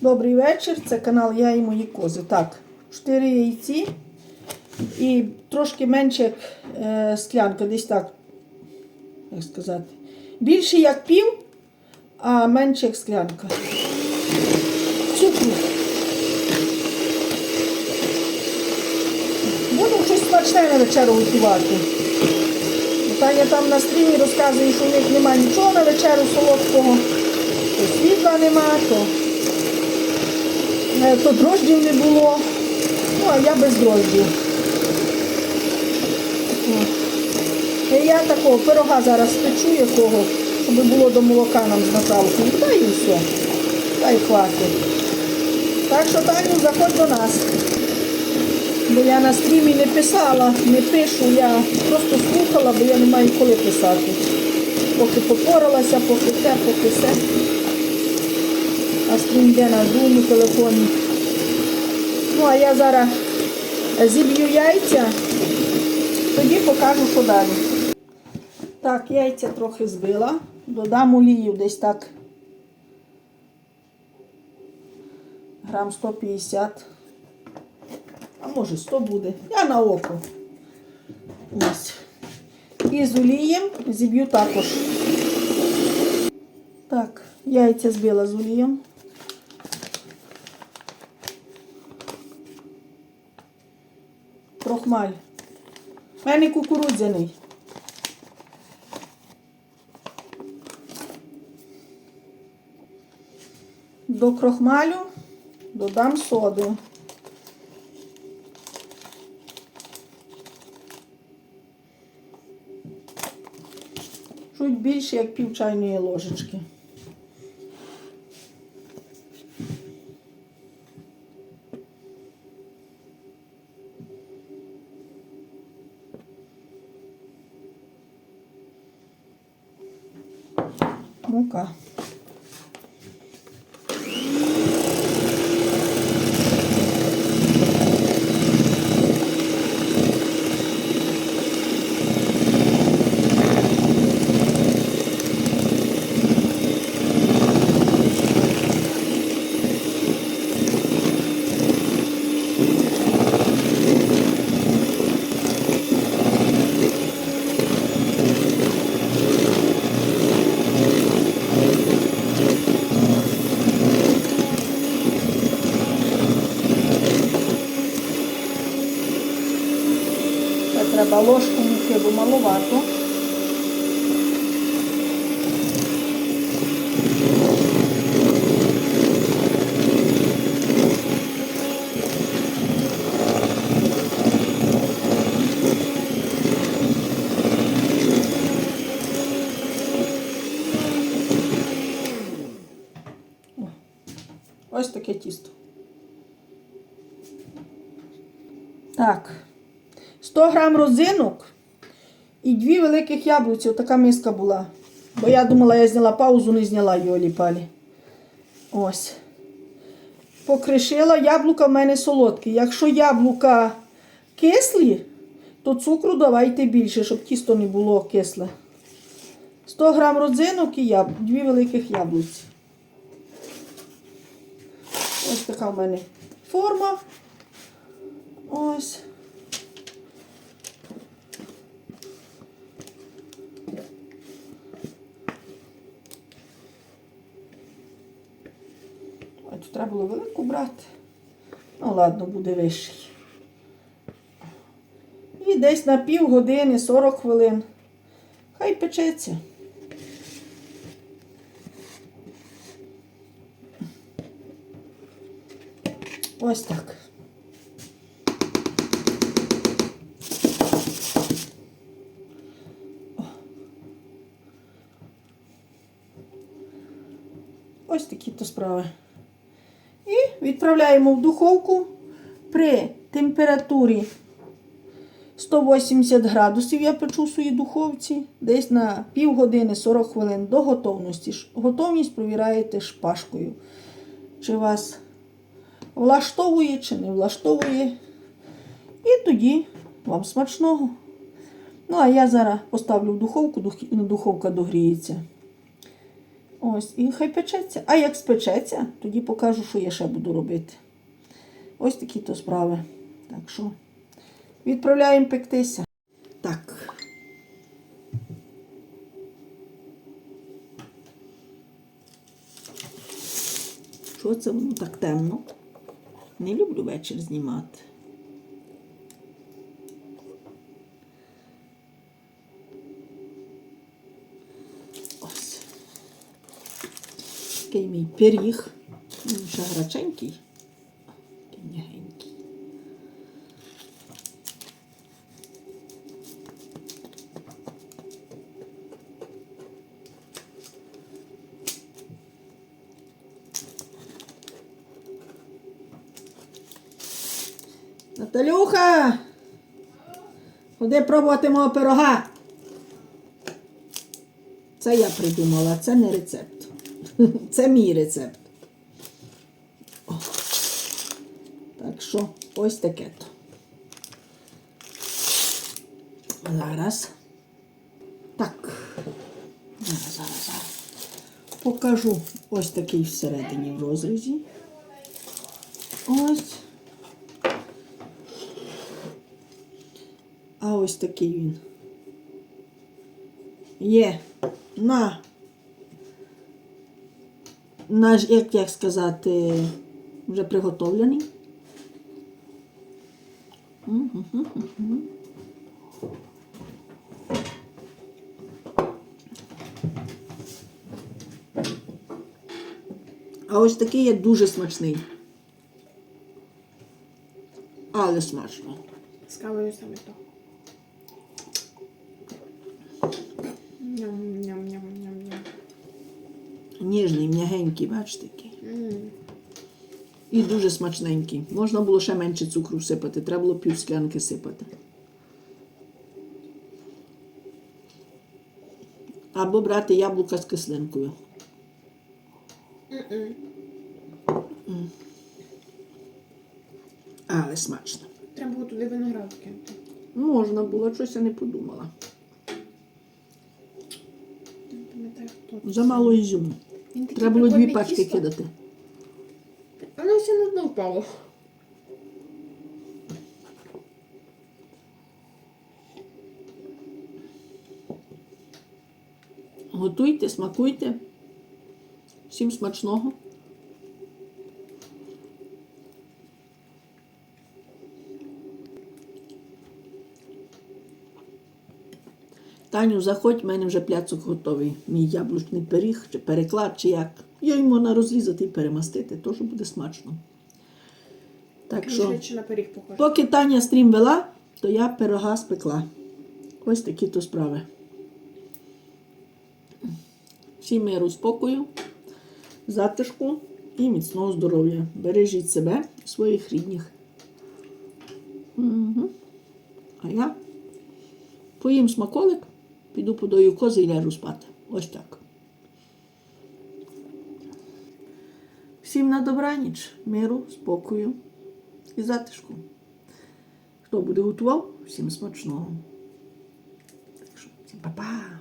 Добрий вечір, це канал Я і мої кози. Так, 4 яйці і трошки менше як е, склянка, десь так, як сказати. Більше як пів, а менше як склянка. Цукру. Буду щось смачне на вечеру готувати. Таня там на стрімі розказує, що в них немає нічого на вечеру солодкого, то світла нема, то, е, то дрожджів не було. Ну, а я без дрожджів. І я такого пирога зараз печу якого, щоб було до молока нам з Наталкою. Та і все. Та й хватить. Так що, Таню, заходь до нас. Бо я на стрімі не писала, не пишу, я просто слухала, бо я не маю коли писати. Поки попоралася, поки те, поки все. Стрім йде на зуму, телефоні. Ну, а я зараз зіб'ю яйця, тоді покажу, що далі. Так, яйця трохи збила, додам олію десь так. Грам 150 а може 100 буде. Я на око. Ось. І з олієм зіб'ю також. Так, яйця збила з олієм. Крохмаль. У мене кукурудзяний. До крохмалю додам соду. Чуть більше, як пів чайної ложечки. Мука. Це треба ложку муки, бо маловато. Ось таке тісто. Так. 100 грам розинок і дві великих яблуці. Отака миска була. Бо я думала, я зняла паузу, не зняла йолі палі. Ось. Покришила яблука в мене солодкі. Якщо яблука кислі, то цукру давайте більше, щоб тісто не було кисле. 100 грам родзинок і яб... дві великих яблуці. Ось така в мене форма. Ось. Треба було велику брати. Ну, ладно, буде вищий. І десь на пів години, 40 хвилин. Хай печеться. Ось так. Ось такі то справи. Відправляємо в духовку при температурі 180 градусів. Я печу в своїй духовці десь на півгодини 40 хвилин до готовності. Готовність провіраєте шпажкою. Чи вас влаштовує, чи не влаштовує. І тоді вам смачного. Ну, а я зараз поставлю в духовку, духовка догріється. Ось, і хай печеться. А як спечеться, тоді покажу, що я ще буду робити. Ось такі то справи. Так що відправляємо пектися. Так. Що це воно так темно? Не люблю вечір знімати. Ось. Такий мій пиріг. Він ще граченький. Наталюха! Ходи пробувати мого пирога. Це я придумала, це не рецепт. Це мій рецепт. О. Так що ось таке то. Зараз. Так. Зараз, зараз, зараз. Покажу ось такий всередині в розрізі. Ось. А ось такий він. Є на, на ж- як, як сказати, вже приготовлений. А ось такий є дуже смачний. Але смачно. З кавою саме то. Ням-ням-ням-ням-ням. Ніжний, м'ягенький, бачите. М. І дуже смачненький. Можна було ще менше цукру всипати, треба було пів склянки сипати. Або брати яблука з кислинкою. М-м. Але смачно. Треба було туди виноград кинути. Можна було, щось я не подумала. Замало ізюму. Він такий Треба було дві прикольний пачки тісто. кидати. Воно все на дно впало. Готуйте, смакуйте. Всім смачного. Таню, заходь, в мене вже пляцок готовий. Мій яблучний пиріг, чи переклад, чи як. Я йому на розрізати і перемастити, теж буде смачно. Так що, поки Таня стрім вела, то я пирога спекла. Ось такі то справи. Всім миру, спокою, затишку і міцного здоров'я. Бережіть себе, своїх рідних. Угу. А я поїм смаколик, піду подаю кози і ляжу спати. Ось так. Всім на добраніч, миру, спокою і затишку. Хто буде готував, всім смачного. Всім па-па!